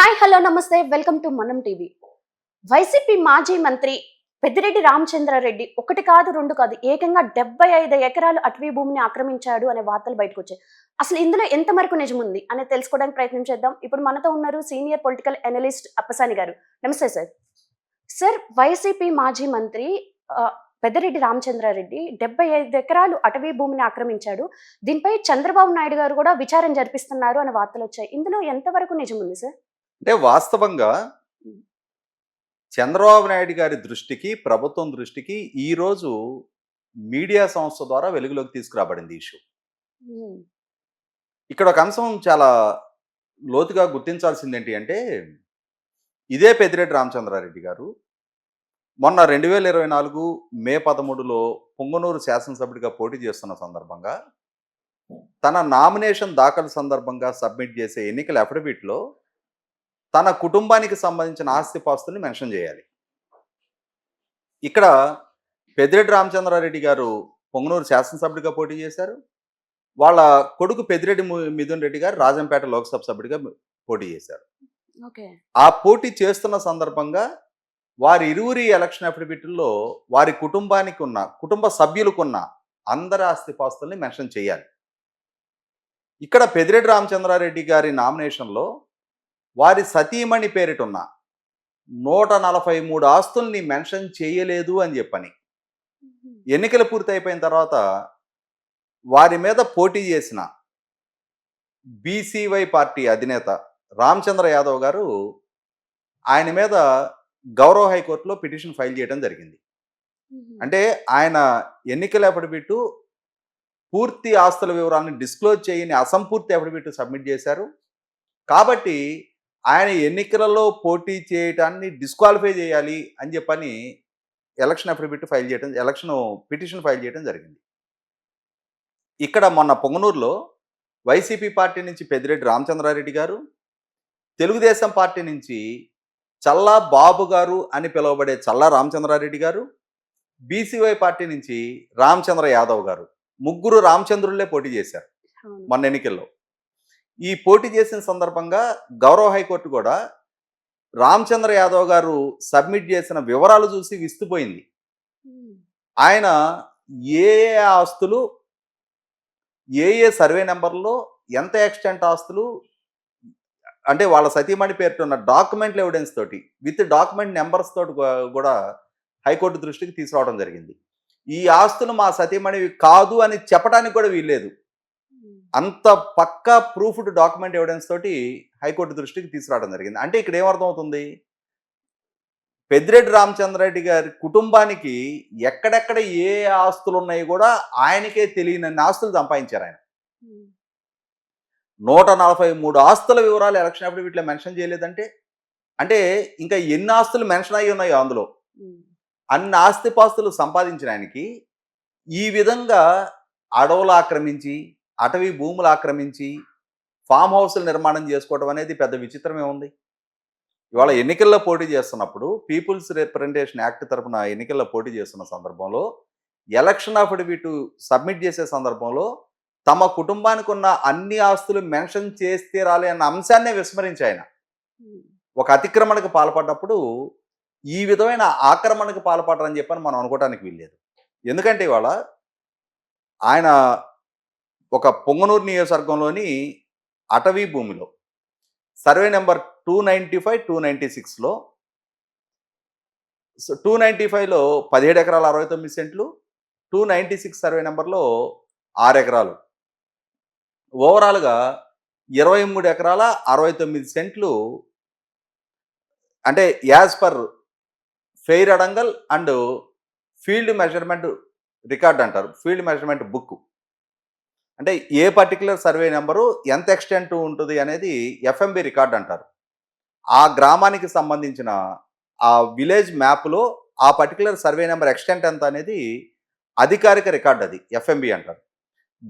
Hi hello నమస్తే. Welcome to మనం TV. YCP మాజీ మంత్రి పెద్దిరెడ్డి రామచంద్రారెడ్డి ఒకటి కాదు రెండు కాదు ఏకంగా డెబ్బై ఐదు ఎకరాలు అటవీ భూమిని ఆక్రమించాడు అనే వార్తలు బయటకు వచ్చాయి అసలు ఇందులో ఎంత మేరకు నిజం ఉంది అనేది తెలుసుకోవడానికి ప్రయత్నం చేద్దాం. ఇప్పుడు మనతో ఉన్నారు సీనియర్ పొలిటికల్ అనలిస్ట్ అప్పసాని గారు. నమస్తే సార్. సార్ వైసీపీ మాజీ మంత్రి పెద్దిరెడ్డి రామచంద్రారెడ్డి డెబ్బై ఐదు ఎకరాలు అటవీ భూమిని ఆక్రమించాడు. దీనిపై చంద్రబాబు నాయుడు గారు కూడా విచారణ జరిపిస్తున్నారు అనే వార్తలు వచ్చాయి. ఇందులో ఎంతవరకు నిజం ఉంది సార్? అంటే వాస్తవంగా చంద్రబాబు నాయుడు గారి దృష్టికి ప్రభుత్వం దృష్టికి ఈరోజు మీడియా సంస్థ ద్వారా వెలుగులోకి తీసుకురాబడింది ఇష్యూ ఇక్కడ ఒక అంశం చాలా లోతుగా గుర్తించాల్సింది ఏంటి అంటే ఇదే పెద్దిరెడ్డి రామచంద్రారెడ్డి గారు మొన్న రెండు వేల ఇరవై నాలుగు మే పదమూడులో పొంగనూరు శాసనసభ్యుడిగా పోటీ చేస్తున్న సందర్భంగా తన నామినేషన్ దాఖలు సందర్భంగా సబ్మిట్ చేసే ఎన్నికల అఫిడవిట్లో తన కుటుంబానికి సంబంధించిన ఆస్తిపాస్తుల్ని మెన్షన్ చేయాలి. ఇక్కడ పెద్దిరెడ్డి రామచంద్రారెడ్డి గారు పొంగనూరు శాసనసభ్యుడిగా పోటీ చేశారు. వాళ్ళ కొడుకు పెద్దిరెడ్డి మిథున్ రెడ్డి గారు రాజంపేట లోక్సభ సభ్యుడిగా పోటీ చేశారు. ఆ పోటీ చేస్తున్న సందర్భంగా వారి ఇరువురి ఎలక్షన్ అఫిడవిట్లో వారి కుటుంబానికి ఉన్న కుటుంబ సభ్యులకున్న అందరి ఆస్తిపాస్తుల్ని మెన్షన్ చేయాలి. ఇక్కడ పెదిరెడ్డి రామచంద్రారెడ్డి గారి నామినేషన్లో వారి సతీమణి పేరిటున్న నూట నలభై మూడు ఆస్తుల్ని మెన్షన్ చేయలేదు అని చెప్పని. ఎన్నికలు పూర్తి అయిపోయిన తర్వాత వారి మీద పోటీ చేసిన బీసీవై పార్టీ అధినేత రామచంద్ర యాదవ్ గారు ఆయన మీద గౌరవ హైకోర్టులో పిటిషన్ ఫైల్ చేయడం జరిగింది. అంటే ఆయన ఎన్నికల అఫిడవిట్ పూర్తి ఆస్తుల వివరాలను డిస్క్లోజ్ చేయని అసంపూర్తి అఫిడవిట్ సబ్మిట్ చేశారు. కాబట్టి ఆయన ఎన్నికలలో పోటీ చేయటాన్ని డిస్క్వాలిఫై చేయాలి అని చెప్పని ఎలక్షన్ అఫిడవిట్ ఫైల్ చేయడం ఎలక్షన్ పిటిషన్ ఫైల్ చేయడం జరిగింది ఇక్కడ మొన్న పొంగనూరులో వైసీపీ పార్టీ నుంచి పెద్దిరెడ్డి రామచంద్రారెడ్డి గారు తెలుగుదేశం పార్టీ నుంచి చల్లా బాబు గారు అని పిలువబడే చల్లా రామచంద్రారెడ్డి గారు బీసీవై పార్టీ నుంచి రామచంద్ర యాదవ్ గారు ముగ్గురు రామచంద్రులే పోటీ చేశారు. మొన్న ఎన్నికల్లో ఈ పోటీ చేసిన సందర్భంగా గౌరవ హైకోర్టు కూడా రామచంద్ర యాదవ్ గారు సబ్మిట్ చేసిన వివరాలు చూసి విస్తుపోయింది. ఆయన ఏ ఏ ఆస్తులు ఏ ఏ సర్వే నెంబర్లో ఎంత ఎక్స్టెంట్ ఆస్తులు అంటే వాళ్ళ సతీమణి పేరుతోన్న డాక్యుమెంట్ల ఎవిడెన్స్ తోటి విత్ డాక్యుమెంట్ నెంబర్స్ తోటి కూడా హైకోర్టు దృష్టికి తీసుకురావడం జరిగింది. ఈ ఆస్తులు మా సతీమణివి కాదు అని చెప్పడానికి కూడా వీల్లేదు. అంత పక్కా ప్రూఫ్డ్ డాక్యుమెంట్ ఎవిడెన్స్ తోటి హైకోర్టు దృష్టికి తీసుకురావడం జరిగింది. అంటే ఇక్కడ ఏమర్థం అవుతుంది పెద్దిరెడ్డి రామచంద్రారెడ్డి గారి కుటుంబానికి ఎక్కడెక్కడ ఏ ఆస్తులు ఉన్నాయి కూడా ఆయనకే తెలియనన్ని ఆస్తులు సంపాదించారు ఆయన. నూట నలభై మూడు ఆస్తుల వివరాలు ఎలక్షన్ అఫిడవిట్లో మెన్షన్ చేయలేదంటే అంటే ఇంకా ఎన్ని ఆస్తులు మెన్షన్ అయ్యి ఉన్నాయో అందులో. అన్ని ఆస్తిపాస్తులు సంపాదించిన ఆయనకి ఈ విధంగా అడవులు ఆక్రమించి అటవీ భూములు ఆక్రమించి ఫామ్ హౌస్లు నిర్మాణం చేసుకోవడం అనేది పెద్ద విచిత్రమే ఉంది. ఇవాళ ఎన్నికల్లో పోటీ చేస్తున్నప్పుడు పీపుల్స్ రిప్రజెంటేషన్ యాక్ట్ తరపున ఎన్నికల్లో పోటీ చేస్తున్న సందర్భంలో ఎలక్షన్ అఫిడవిట్ సబ్మిట్ చేసే సందర్భంలో తమ కుటుంబానికి ఉన్న అన్ని ఆస్తులు మెన్షన్ చేస్తే రాలే అన్న అంశాన్నే విస్మరించి ఆయన. ఒక అతిక్రమణకు పాల్పడ్డప్పుడు ఈ విధమైన ఆక్రమణకు పాల్పడరని చెప్పని మనం అనుకోవడానికి వీల్లేదు. ఎందుకంటే ఇవాళ ఆయన ఒక పొంగనూరు నియోజకవర్గంలోని అటవీ భూమిలో. Survey number two ninety five two ninety సిక్స్లో. టూ నైంటీ ఫైవ్లో పదిహేడు ఎకరాల అరవై తొమ్మిది సెంట్లు టూ నైంటీ సిక్స్ సర్వే నెంబర్లో ఆరు ఎకరాలు ఓవరాల్గా ఇరవై మూడు ఎకరాల అరవై తొమ్మిది సెంట్లు అంటే as per fair adangal and field measurement record అంటారు ఫీల్డ్ మెజర్మెంట్ బుక్ అంటే ఏ పర్టికులర్ సర్వే నెంబరు ఎంత ఎక్స్టెంట్ ఉంటుంది అనేది ఎఫ్ఎంబి రికార్డ్ అంటారు. ఆ గ్రామానికి సంబంధించిన ఆ విలేజ్ మ్యాప్లో ఆ పర్టికులర్ సర్వే నెంబర్ ఎక్స్టెంట్ ఎంత అనేది అధికారిక రికార్డ్ అది ఎఫ్ఎంబి అంటారు.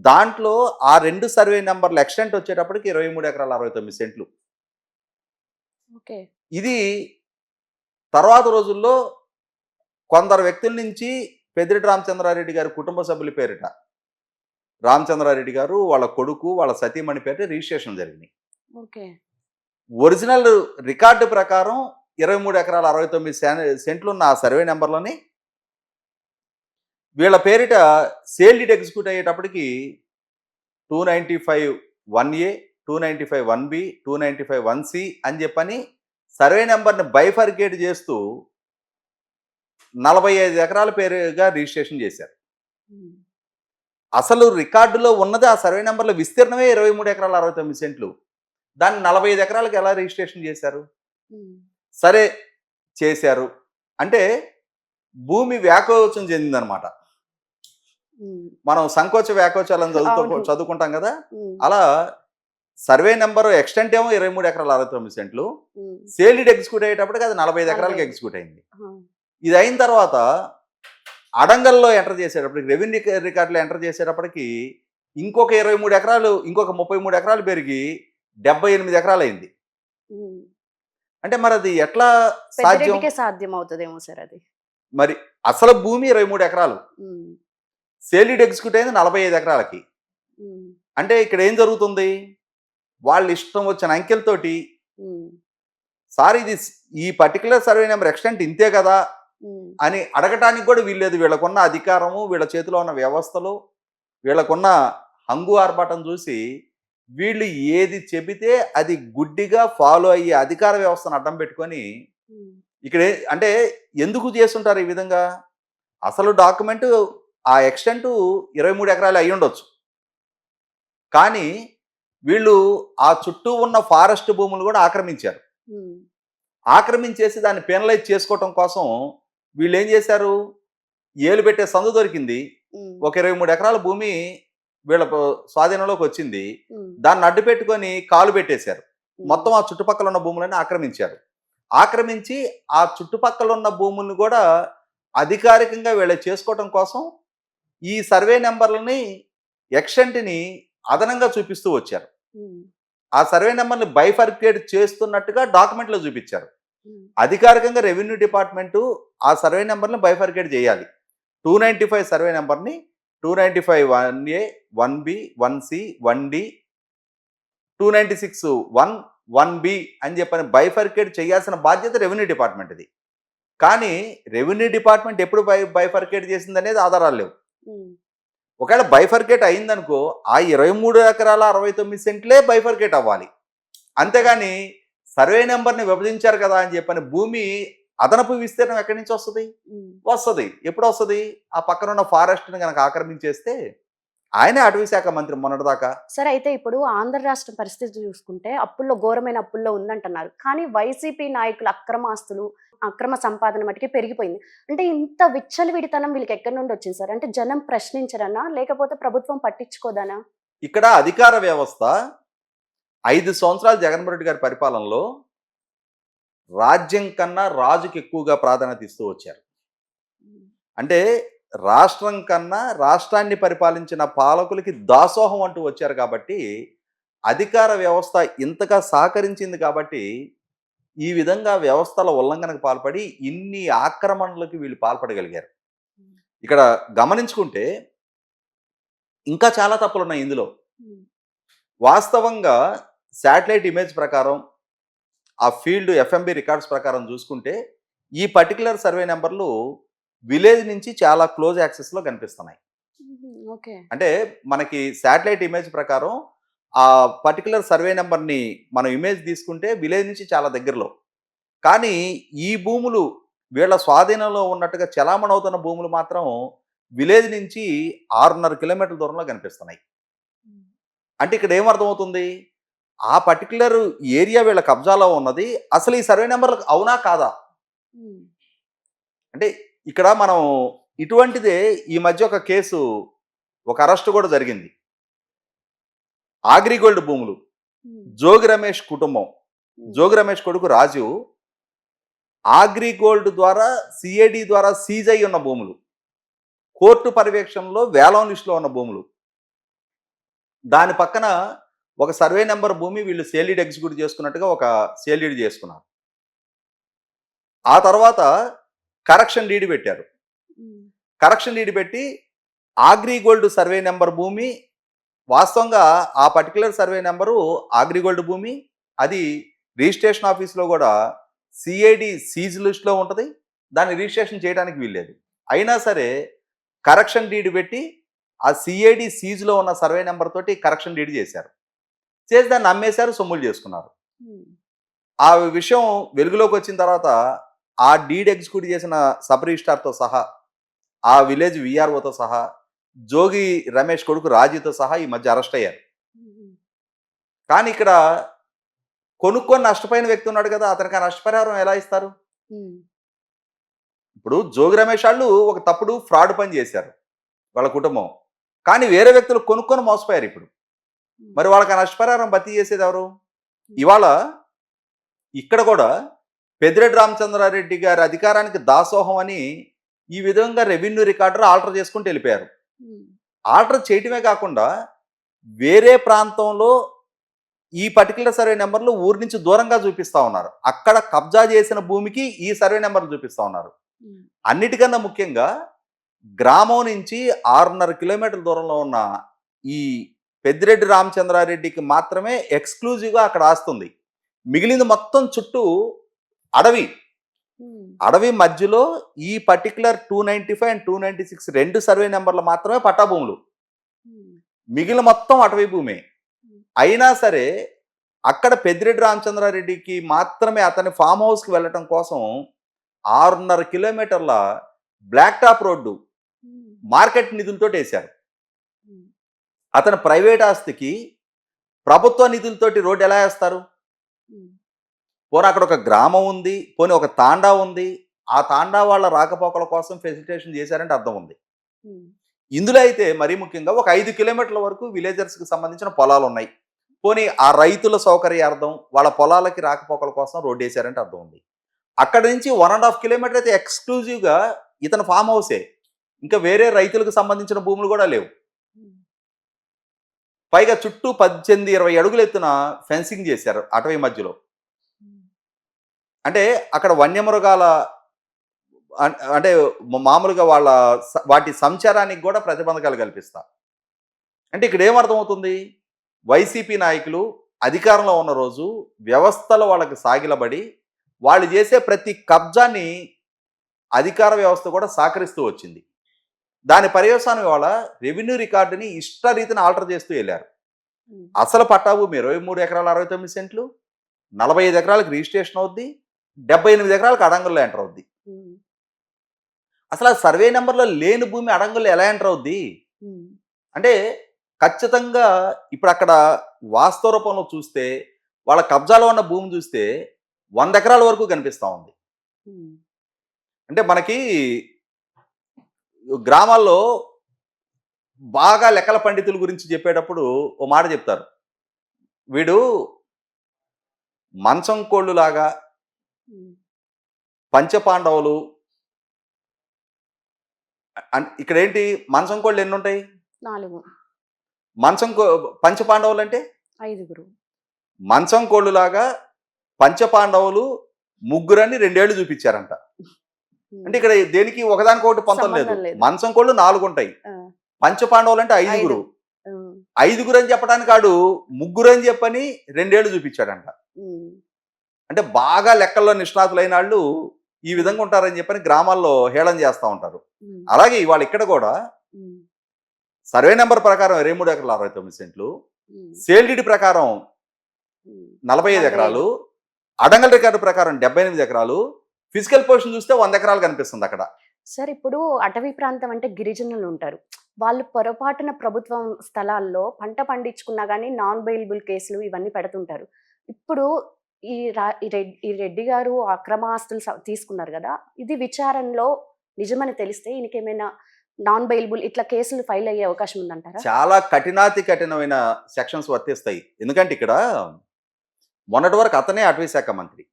దాంట్లో ఆ రెండు సర్వే నెంబర్ల ఎక్స్టెంట్ వచ్చేటప్పటికి ఇరవై మూడు ఎకరాల అరవై తొమ్మిది సెంట్లు. ఓకే. ఇది తర్వాత రోజుల్లో కొందరు వ్యక్తుల నుంచి పెద్దిరెడ్డి రామచంద్రారెడ్డి గారి కుటుంబ సభ్యుల పేరిట రామచంద్రారెడ్డి గారు వాళ్ళ కొడుకు వాళ్ళ సతీమణి పేరిట రిజిస్ట్రేషన్ జరిగింది. ఓకే. ఒరిజినల్ రికార్డు ప్రకారం ఇరవై మూడు ఎకరాల అరవై తొమ్మిది సెంట్లు ఉన్న ఆ సర్వే నెంబర్లని వీళ్ళ పేరిట సేల్ డీడ్ ఎగ్జిక్యూట్ అయ్యేటప్పటికి two ninety five one A two ninety five one B two ninety five one C అని చెప్పని సర్వే నెంబర్ని బైఫర్కేట్ చేస్తూ నలభై ఐదు ఎకరాల పేరుగా రిజిస్ట్రేషన్ చేశారు. అసలు రికార్డులో ఉన్నది ఆ సర్వే నెంబర్ల విస్తీర్ణమే ఇరవై మూడు ఎకరాల అరవై తొమ్మిది సెంట్లు. దాన్ని నలభై ఐదు ఎకరాలకు ఎలా రిజిస్ట్రేషన్ చేశారు? సరే చేశారు. అంటే భూమి వ్యాకోచం చెందిందనమాట మనం సంకోచ వ్యాకోచాలను చదువుతూ. చదువుకుంటాం కదా? అలా సర్వే నెంబర్ ఎక్స్టెంట్ ఏమో ఇరవై మూడు ఎకరాల అరవై తొమ్మిది సెంట్లు. సేల్డ్ ఎగ్జిక్యూట్ అయ్యేటప్పటికి అది నలభై ఐదు ఎకరాలకి 45. ఎగ్జిక్యూట్ అయింది. ఇది అయిన తర్వాత అడంగల్లో ఎంటర్ చేసేటప్పటికి రెవెన్యూ రికార్డులో ఎంటర్ చేసేటప్పటికి ఇంకొక ఇరవై మూడు ఎకరాలు ఇంకొక ముప్పై మూడు ఎకరాలు పెరిగి డెబ్బై ఎనిమిది ఎకరాలు అయింది. అంటే మరి అది ఎట్లా సాధ్యం? సాధ్యం అవుతుందేమో సార్ అది. మరి అసలు భూమి ఇరవై మూడు ఎకరాలు. సేల్డ్ ఎగ్జిక్యూట్ అయింది నలభై ఐదు ఎకరాలకి. అంటే ఇక్కడ ఏం జరుగుతుంది? వాళ్ళ ఇష్టం వచ్చిన అంకెలతోటి సార్ ఇది ఈ పర్టికులర్ సర్వే నెంబర్ ఎక్స్టెంట్ ఇంతే కదా? అని అడగటానికి కూడా వీల్లేదు. వీళ్ళకున్న అధికారము వీళ్ళ చేతిలో ఉన్న వ్యవస్థలు వీళ్ళకున్న హంగు ఆర్భాటం చూసి వీళ్ళు ఏది చెబితే అది గుడ్డిగా ఫాలో అయ్యే అధికార వ్యవస్థను అడ్డం పెట్టుకొని ఇక్కడ అంటే ఎందుకు చేస్తుంటారు ఈ విధంగా? అసలు డాక్యుమెంట్ ఆ ఎక్స్టెంట్ ఇరవై మూడు ఎకరాలు అయి ఉండొచ్చు. కానీ వీళ్ళు ఆ చుట్టూ ఉన్న ఫారెస్ట్ భూములు కూడా ఆక్రమించారు. ఆక్రమించేసి దాన్ని పెనలైజ్ చేసుకోవటం కోసం వీళ్ళు ఏం చేశారు? ఏలు పెట్టే సందు దొరికింది. ఒక ఇరవై మూడు ఎకరాల భూమి వీళ్ళ స్వాధీనంలోకి వచ్చింది. దాన్ని అడ్డు పెట్టుకొని కాలు పెట్టేశారు. మొత్తం ఆ చుట్టుపక్కల ఉన్న భూములను ఆక్రమించారు. ఆక్రమించి ఆ చుట్టుపక్కల ఉన్న భూములను కూడా అధికారికంగా వీళ్ళ చేసుకోవటం కోసం ఈ సర్వే నెంబర్లని ఎక్స్టెంట్ని అదనంగా చూపిస్తూ వచ్చారు. ఆ సర్వే నెంబర్ని బైఫర్కేట్ చేస్తున్నట్టుగా డాక్యుమెంట్లో చూపించారు. అధికారికంగా రెవెన్యూ డిపార్ట్మెంటు ఆ సర్వే నెంబర్ని బైఫర్కేట్ చేయాలి. టూ నైంటీ ఫైవ్ సర్వే నెంబర్ని two ninety five one A one B one C one D two ninety six one one B అని చెప్పని బైఫర్కేట్ చేయాల్సిన బాధ్యత రెవెన్యూ డిపార్ట్మెంట్ ఇది కానీ రెవెన్యూ డిపార్ట్మెంట్ ఎప్పుడు బై బైఫర్కేట్ చేసింది అనేది ఆధారాలు లేవు. ఒకవేళ బైఫర్కేట్ అయిందనుకో ఆ ఇరవై మూడు ఎకరాల అరవై తొమ్మిది సెంట్లే బైఫర్కేట్ అవ్వాలి. అంతేగాని సర్వే నెంబర్ని విభజించారు కదా అని చెప్పని భూమి అదనపు విస్తీర్ణం ఎక్కడి నుంచి వస్తుంది. వస్తుంది. ఎప్పుడు వస్తుంది? ఆ పక్కన ఉన్న ఫారెస్ట్ని కనుక ఆక్రమించేస్తే ఆయనే అటవీ శాఖ మంత్రి మొన్నటిదాకా. సరే అయితే ఇప్పుడు ఆంధ్ర రాష్ట్రం పరిస్థితి చూసుకుంటే అప్పుల్లో ఘోరమైన అప్పుల్లో ఉందంటున్నారు. కానీ వైసీపీ నాయకుల అక్రమ ఆస్తులు అక్రమ సంపాదన మటుకి పెరిగిపోయింది. అంటే ఇంత విచ్చలవిడితనం వీళ్ళకి ఎక్కడి నుండి వచ్చింది సార్? అంటే జనం ప్రశ్నించరనా? లేకపోతే ప్రభుత్వం పట్టించుకోదానా? ఇక్కడ అధికార వ్యవస్థ ఐదు సంవత్సరాలు జగన్మోహన్ రెడ్డి గారి పరిపాలనలో రాజ్యం కన్నా రాజుకి ఎక్కువగా ప్రాధాన్యత ఇస్తూ వచ్చారు. అంటే రాష్ట్రం కన్నా రాష్ట్రాన్ని పరిపాలించిన పాలకులకి దాసోహం అంటూ వచ్చారు కాబట్టి అధికార వ్యవస్థ ఇంతగా సహకరించింది కాబట్టి ఈ విధంగా వ్యవస్థల ఉల్లంఘనకు పాల్పడి ఇన్ని ఆక్రమణలకు వీళ్ళు పాల్పడగలిగారు. ఇక్కడ గమనించుకుంటే ఇంకా చాలా తప్పులు ఉన్నాయి ఇందులో వాస్తవంగా శాటిలైట్ ఇమేజ్ ప్రకారం ఆ ఫీల్డ్ ఎఫ్ఎంబి రికార్డ్స్ ప్రకారం చూసుకుంటే ఈ పర్టికులర్ సర్వే నెంబర్లు విలేజ్ నుంచి చాలా క్లోజ్ యాక్సెస్లో కనిపిస్తున్నాయి. అంటే మనకి శాటిలైట్ ఇమేజ్ ప్రకారం ఆ పర్టికులర్ సర్వే నెంబర్ని మనం ఇమేజ్ తీసుకుంటే విలేజ్ నుంచి చాలా దగ్గరలో. కానీ ఈ భూములు వీళ్ళ స్వాధీనంలో ఉన్నట్టుగా చలామణి అవుతున్న భూములు మాత్రం విలేజ్ నుంచి ఆరున్నర కిలోమీటర్ల దూరంలో కనిపిస్తున్నాయి. అంటే ఇక్కడ ఏమర్థమవుతుంది ఆ పర్టికులర్ ఏరియా వీళ్ళ కబ్జాలో ఉన్నది. అసలు ఈ సర్వే నెంబర్ అవునా కాదా? అంటే ఇక్కడ మనం ఇటువంటిదే ఈ మధ్య ఒక కేసు ఒక అరెస్ట్ కూడా జరిగింది. ఆగ్రిగోల్డ్ భూములు. జోగి రమేష్ కుటుంబం. జోగి రమేష్ కొడుకు రాజు ఆగ్రిగోల్డ్ ద్వారా సిఐడి ద్వారా సీజ్ అయి ఉన్న భూములు. కోర్టు పర్యవేక్షణలో వేలం లిస్టులో ఉన్న భూములు. దాని పక్కన ఒక సర్వే నెంబర్ భూమి వీళ్ళు సేలీడ్ ఎగ్జిక్యూట్ చేసుకున్నట్టుగా ఒక సేలీడ్ చేసుకున్నారు. ఆ తర్వాత కరెక్షన్ డీడ్ పెట్టారు. కరెక్షన్ డీడ్ పెట్టి ఆగ్రిగోల్డ్ సర్వే నెంబర్ భూమి వాస్తవంగా ఆ పర్టికులర్ సర్వే నెంబరు ఆగ్రిగోల్డ్ భూమి అది రిజిస్ట్రేషన్ ఆఫీస్లో కూడా సిఐడి సీజ్ లిస్ట్లో ఉంటుంది. దాన్ని రిజిస్ట్రేషన్ చేయడానికి వీల్లేదు. అయినా సరే కరెక్షన్ డీడ్ పెట్టి ఆ సిఐడి సీజ్లో ఉన్న సర్వే నెంబర్ తోటి కరెక్షన్ డీడ్ చేశారు. చేసి దాన్ని అమ్మేశారు సొమ్ములు చేసుకున్నారు. ఆ విషయం వెలుగులోకి వచ్చిన తర్వాత ఆ డీడ్ ఎగ్జిక్యూట్ చేసిన సబ్ రిజిస్టార్తో సహా ఆ విలేజ్ విఆర్ఓతో సహా జోగి రమేష్ కొడుకు రాజీతో సహా ఈ మధ్య అరెస్ట్ అయ్యారు. కానీ ఇక్కడ కొనుక్కొని నష్టపోయిన వ్యక్తి ఉన్నాడు కదా అతనికి ఆ నష్టపరిహారం ఎలా ఇస్తారు? ఇప్పుడు జోగి రమేష్ వాళ్ళు ఒక తప్పుడు ఫ్రాడ్ పని చేశారు వాళ్ళ కుటుంబం. కానీ వేరే వ్యక్తులు కొనుక్కొని మోసపోయారు ఇప్పుడు. మరి వాళ్ళకి ఆ నష్టపరిహారం భర్తీ చేసేది ఎవరు? ఇవాళ ఇక్కడ కూడా పెద్దిరెడ్డి రామచంద్రారెడ్డి గారి అధికారానికి దాసోహం అని ఈ విధంగా రెవెన్యూ రికార్డర్ ఆల్టర్ చేసుకుంటూ వెళ్ళిపోయారు. ఆల్టర్ చేయటమే కాకుండా వేరే ప్రాంతంలో ఈ పర్టికులర్ సర్వే నెంబర్లు ఊరి నుంచి దూరంగా చూపిస్తా ఉన్నారు. అక్కడ కబ్జా చేసిన భూమికి ఈ సర్వే నెంబర్లు చూపిస్తా ఉన్నారు. అన్నిటికన్నా ముఖ్యంగా గ్రామం నుంచి ఆరున్నర కిలోమీటర్ల దూరంలో ఉన్న ఈ పెద్దిరెడ్డి రామచంద్రారెడ్డికి మాత్రమే ఎక్స్క్లూజివ్గా అక్కడ ఆస్తుంది. మిగిలింది మొత్తం చుట్టూ అడవి. అడవి మధ్యలో ఈ particular two ninety five and two ninety six రెండు సర్వే నెంబర్లు మాత్రమే పట్టా భూములు ఉమ్, మిగిలిన మొత్తం అటవీ భూమే. అయినా సరే అక్కడ పెద్దిరెడ్డి రామచంద్రారెడ్డికి మాత్రమే అతని ఫామ్ హౌస్కి వెళ్ళటం కోసం ఆరున్నర కిలోమీటర్ల బ్లాక్ టాప్ రోడ్డు మార్కెట్ నిధులతో వేశారు అతని ప్రైవేట్ ఆస్తికి ప్రభుత్వ నిధులతోటి రోడ్డు ఎలా వేస్తారు? పోనీ అక్కడ ఒక గ్రామం ఉంది పోనీ ఒక తాండా ఉంది. ఆ తాండా వాళ్ళ రాకపోకల కోసం ఫెసిలిటేషన్ చేశారంటే అర్థం ఉంది. ఇందులో అయితే మరీ ముఖ్యంగా ఒక ఐదు కిలోమీటర్ల వరకు విలేజర్స్కి సంబంధించిన పొలాలు ఉన్నాయి పోనీ ఆ రైతుల సౌకర్యార్థం వాళ్ళ పొలాలకి రాకపోకల కోసం రోడ్డు వేశారంటే అర్థం ఉంది. అక్కడ నుంచి వన్ అండ్ హాఫ్ కిలోమీటర్ అయితే ఎక్స్క్లూజివ్గా ఇతని ఫామ్ హౌసే. ఇంకా వేరే రైతులకు సంబంధించిన భూములు కూడా లేవు. పైగా చుట్టూ పద్దెనిమిది ఇరవై అడుగులు ఎత్తున ఫెన్సింగ్ చేశారు అటవీ మధ్యలో. అంటే అక్కడ వన్యమృగాల అంటే మామూలుగా వాళ్ళ స- వాటి సంచారానికి కూడా ప్రతిబంధకాలు కల్పిస్తా అంటే ఇక్కడ ఏమర్థమవుతుంది వైసీపీ నాయకులు అధికారంలో ఉన్న రోజు వ్యవస్థలు వాళ్ళకి సాగిలబడి వాళ్ళు చేసే ప్రతి కబ్జాన్ని అధికార వ్యవస్థ కూడా సహకరిస్తూ వచ్చింది. దాని పర్యవసానం ఇవాళ రెవెన్యూ రికార్డుని ఇష్టరీతిని ఆల్టర్ చేస్తూ వెళ్ళారు. అసలు పట్టాభు ఇరవై మూడు ఎకరాల అరవై తొమ్మిది సెంట్లు నలభై ఐదు ఎకరాలకు రిజిస్ట్రేషన్ అవుద్ది డెబ్బై ఎనిమిది ఎకరాలకు అడంగుల్లో ఎంటర్ అవుద్ది. అసలు ఆ సర్వే నెంబర్లో లేని భూమి అడంగుల్లో ఎలా ఎంటర్ అవుద్ది? అంటే ఖచ్చితంగా ఇప్పుడు అక్కడ వాస్తవ రూపంలో చూస్తే వాళ్ళ కబ్జాలో ఉన్న భూమి చూస్తే వంద ఎకరాల వరకు కనిపిస్తూ ఉంది. అంటే మనకి గ్రామాల్లో బాగా లెక్కల పండితుల గురించి చెప్పేటప్పుడు ఓ మాట చెప్తారు. వీడు మంచం కోళ్ళులాగా పంచపాండవులు ఇక్కడ ఏంటి మంచం కోళ్ళు ఎన్ని ఉంటాయి నాలుగు. మంచం కో పంచపాండవులు అంటే ఐదుగురు. మంచం కోళ్ళులాగా పంచపాండవులు ముగ్గురని రెండేళ్ళు చూపించారంట. అంటే ఇక్కడ దేనికి ఒకదానికొకటి పొంతం లేదు. మంచం కోళ్ళు నాలుగు ఉంటాయి పంచపాండవులు అంటే ఐదుగురు ఐదుగురు అని చెప్పడానికి ఆడు ముగ్గురు అని చెప్పని రెండేళ్ళు చూపించాడంట. అంటే బాగా లెక్కల్లో నిష్ణాతులైన వాళ్ళు ఈ విధంగా ఉంటారని చెప్పని గ్రామాల్లో హేళన చేస్తూ ఉంటారు. అలాగే ఇవాళ ఇక్కడ కూడా సర్వే నెంబర్ ప్రకారం ఇరవై మూడు ఎకరాల అరవై తొమ్మిది సెంట్లు. సేల్డిడి ప్రకారం నలభై ఐదు. ఎకరాలు. అడంగల్ రికార్డు ప్రకారం డెబ్బై ఎనిమిది ఎకరాలు. ఫిజికల్ పొజిషన్ చూస్తే వంద ఎకరాలు కనిపిస్తుంది అక్కడ. సార్ ఇప్పుడు అటవీ ప్రాంతం అంటే గిరిజనులు ఉంటారు. వాళ్ళు పొరపాటున ప్రభుత్వం స్థలాల్లో పంట పండించుకున్నా కానీ నాన్ బెయిలబుల్ కేసులు ఇవన్నీ పెడుతుంటారు. ఇప్పుడు ఈ రా ఈ రెడ్డి ఈ రెడ్డి గారు అక్రమ ఆస్తులు తీసుకున్నారు కదా ఇది విచారణలో నిజమని తెలిస్తే ఈయనకేమైనా నాన్ బెయిలబుల్ ఇట్లా కేసులు ఫైల్ అయ్యే అవకాశం ఉందంటారా? చాలా కఠినాతి కఠినమైన సెక్షన్స్ వర్తిస్తాయి. ఎందుకంటే ఇక్కడ మొన్నటి వరకు అతనే అటవీ శాఖ మంత్రి.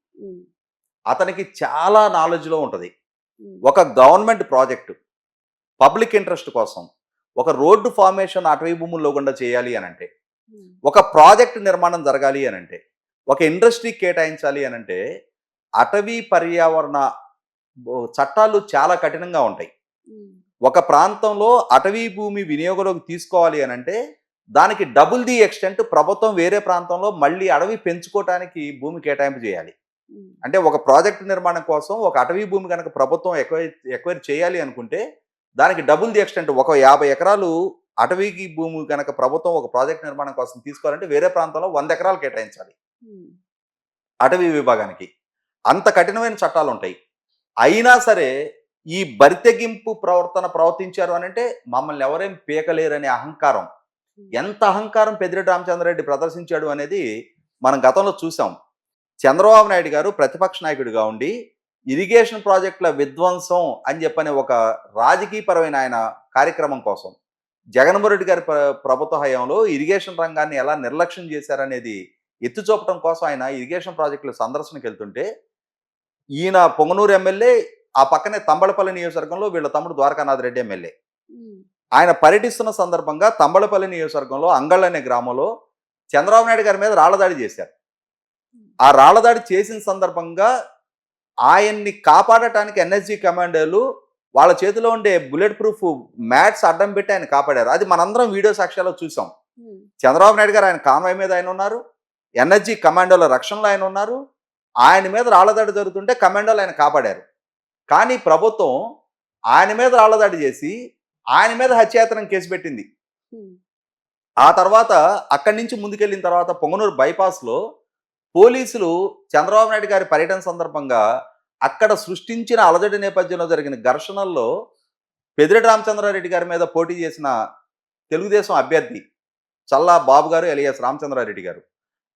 అతనికి చాలా నాలెడ్జ్లో ఉంటుంది. ఒక గవర్నమెంట్ ప్రాజెక్టు పబ్లిక్ ఇంట్రెస్ట్ కోసం ఒక రోడ్డు ఫార్మేషన్ అటవీ భూముల్లో గుండా చేయాలి అని అంటే ఒక ప్రాజెక్ట్ నిర్మాణం జరగాలి అని అంటే ఒక ఇండస్ట్రీ కేటాయించాలి అని అంటే అటవీ పర్యావరణ చట్టాలు చాలా కఠినంగా ఉంటాయి. ఒక ప్రాంతంలో అటవీ భూమి వినియోగంలోకి తీసుకోవాలి అని అంటే దానికి డబుల్ ది ఎక్స్టెంట్ ప్రభుత్వం వేరే ప్రాంతంలో మళ్ళీ అడవి పెంచుకోవటానికి భూమి కేటాయింపు చేయాలి. అంటే ఒక ప్రాజెక్టు నిర్మాణం కోసం ఒక అటవీ భూమి కనుక ప్రభుత్వం ఎక్వైర్ ఎక్వైర్ చేయాలి అనుకుంటే దానికి డబుల్ ది ఎక్స్టెంట్ ఒక యాభై ఎకరాలు అటవీకి భూమి కనుక ప్రభుత్వం ఒక ప్రాజెక్ట్ నిర్మాణం కోసం తీసుకోవాలంటే వేరే ప్రాంతంలో వంద ఎకరాలు కేటాయించాలి. అటవీ విభాగానికి. అంత కఠినమైన చట్టాలు ఉంటాయి. అయినా సరే ఈ బరితెగింపు ప్రవర్తన ప్రవర్తించారు అని అంటే మమ్మల్ని ఎవరేం పీకలేరనే అహంకారం. ఎంత అహంకారం పెద్దిరెడ్డి రామచంద్రరెడ్డి ప్రదర్శించాడు అనేది మనం గతంలో చూసాం. చంద్రబాబు నాయుడు గారు ప్రతిపక్ష నాయకుడిగా ఉండి ఇరిగేషన్ ప్రాజెక్టుల విధ్వంసం అని చెప్పని ఒక రాజకీయపరమైన ఆయన కార్యక్రమం కోసం జగన్మోహన్ రెడ్డి గారి ప్ర- ప్రభుత్వ హయాంలో ఇరిగేషన్ రంగాన్ని ఎలా నిర్లక్ష్యం చేశారనేది ఎత్తి చూపడం కోసం ఆయన ఇరిగేషన్ ప్రాజెక్టుల సందర్శనకు వెళ్తుంటే ఈయన పొంగనూరు ఎమ్మెల్యే ఆ పక్కనే తంబళపల్లి నియోజకవర్గంలో వీళ్ళ తమ్ముడు ద్వారకానాథ్ రెడ్డి ఎమ్మెల్యే. ఆయన పర్యటిస్తున్న సందర్భంగా తంబళపల్లి నియోజకవర్గంలో అంగళ్ళు అనే గ్రామంలో చంద్రబాబు నాయుడు గారి మీద రాళ్ళదాడి చేశారు. ఆ రాళ్ళదాడి చేసిన సందర్భంగా ఆయన్ని కాపాడటానికి ఎన్ఎస్జి కమాండర్లు వాళ్ళ చేతిలో ఉండే బుల్లెట్ ప్రూఫ్ మ్యాట్స్ అడ్డం పెట్టి ఆయన కాపాడారు. అది మనందరం వీడియో సాక్ష్యాల్లో చూసాం. చంద్రబాబు నాయుడు గారు ఆయన కాన్వాయ్ మీద ఆయన ఉన్నారు. ఎన్ఎస్జి కమాండోల రక్షణలో ఆయన ఉన్నారు. ఆయన మీద రాళ్ళదాడి జరుగుతుంటే కమాండోలు ఆయన కాపాడారు. కానీ ప్రభుత్వం ఆయన మీద రాళ్ళదాడి చేసి ఆయన మీద హత్యాయతనం కేసు పెట్టింది. ఆ తర్వాత అక్కడి నుంచి ముందుకెళ్ళిన తర్వాత పొంగనూరు బైపాస్లో పోలీసులు చంద్రబాబు నాయుడు గారి పర్యటన సందర్భంగా అక్కడ సృష్టించిన అలజడి నేపథ్యంలో జరిగిన ఘర్షణల్లో పెదిరెడ్డి రామచంద్రారెడ్డి గారి మీద పోటీ చేసిన తెలుగుదేశం అభ్యర్థి చల్లా బాబు గారు ఎలియాస్ రామచంద్రారెడ్డి గారు.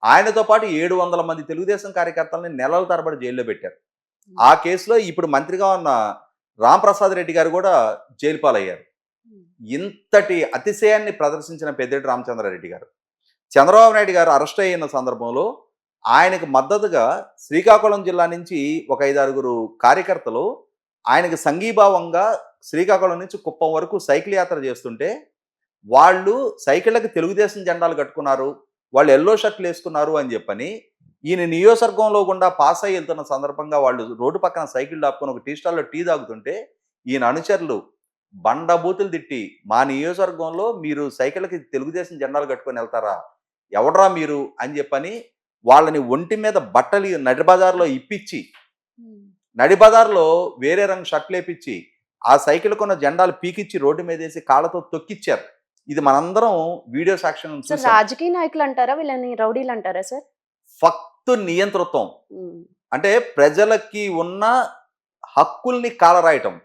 ఆయనతో పాటు ఏడు వందల మంది తెలుగుదేశం కార్యకర్తలని నెలల తరబడి జైల్లో పెట్టారు. ఆ కేసులో ఇప్పుడు మంత్రిగా ఉన్న రాంప్రసాద్ రెడ్డి గారు కూడా జైలు పాలయ్యారు ఇంతటి అతిశయాన్ని ప్రదర్శించిన పెద్దిరెడ్డి రామచంద్రారెడ్డి గారు. చంద్రబాబు నాయుడు గారు అరెస్ట్ అయిన సందర్భంలో ఆయనకు మద్దతుగా శ్రీకాకుళం జిల్లా నుంచి ఒక ఐదారుగురు కార్యకర్తలు ఆయనకు సంఘీభావంగా శ్రీకాకుళం నుంచి కుప్పం వరకు సైకిల్ యాత్ర చేస్తుంటే వాళ్ళు సైకిళ్ళకి తెలుగుదేశం జెండాలు కట్టుకున్నారు వాళ్ళు ఎల్లో షర్ట్లు వేసుకున్నారు అని చెప్పని ఈయన నియోజకవర్గంలో గుండా పాస్ అయ్యి వెళ్తున్న సందర్భంగా వాళ్ళు రోడ్డు పక్కన సైకిల్ దాపుకొని ఒక టీ స్టాల్లో టీ తాగుతుంటే ఈయన అనుచరులు బండబూతులు తిట్టి మా నియోజకవర్గంలో మీరు సైకిళ్ళకి తెలుగుదేశం జెండాలు కట్టుకొని వెళ్తారా? ఎవడ్రా మీరు? అని చెప్పని వాళ్ళని ఒంటి మీద బట్టలు నడి బజార్లో ఇప్పించి ఉమ్. నడి బజార్లో వేరే రంగు షర్ట్లు వేపించి ఆ సైకిల్ కొన్న జెండాలు పీకిచ్చి రోడ్డు మీద వేసి కాళ్ళతో తొక్కిచ్చారు. ఇది మనందరం వీడియో సాక్ష్యం రాజకీయ నాయకులు అంటారా? వీళ్ళని రౌడీలు అంటారా సార్? ఫక్తు నియంతృత్వం. అంటే ప్రజలకి ఉన్న హక్కుల్ని కాలరాయటం.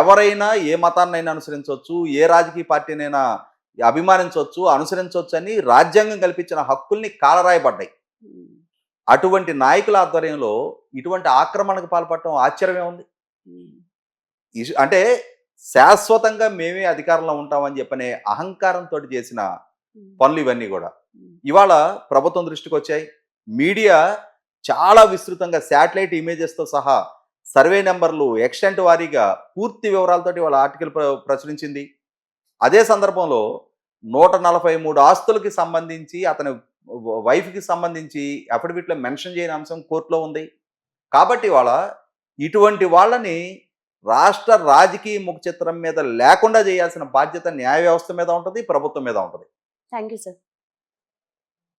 ఎవరైనా ఏ మతాన్నైనా అనుసరించవచ్చు ఏ రాజకీయ పార్టీనైనా అభిమానించవచ్చు అనుసరించవచ్చు అని రాజ్యాంగం కల్పించిన హక్కుల్ని కాలరాయబడ్డాయి. అటువంటి నాయకుల ఆధ్వర్యంలో ఇటువంటి ఆక్రమణకు పాల్పడటం ఆశ్చర్యమే ఉంది. అంటే శాశ్వతంగా మేమే అధికారంలో ఉంటామని చెప్పనే అహంకారంతో చేసిన పనులు ఇవన్నీ కూడా. ఇవాళ ప్రభుత్వం దృష్టికి వచ్చాయి. మీడియా చాలా విస్తృతంగా శాటిలైట్ ఇమేజెస్తో సహా సర్వే నెంబర్లు ఎక్స్టెంట్ వారీగా పూర్తి వివరాలతోటి వాళ్ళ ఆర్టికల్ ప్ర- ప్రచురించింది. అదే సందర్భంలో నూట నలభై మూడు ఆస్తులకి సంబంధించి అతని వైఫ్కి సంబంధించి అఫిడవిట్లో మెన్షన్ చేయని అంశం కోర్టులో ఉంది. కాబట్టి వాళ్ళ ఇటువంటి వాళ్ళని రాష్ట్ర రాజకీయ ముఖ చిత్రం మీద లేకుండా చేయాల్సిన బాధ్యత న్యాయ వ్యవస్థ మీద ఉంటుంది ప్రభుత్వం మీద ఉంటుంది. Thank you sir.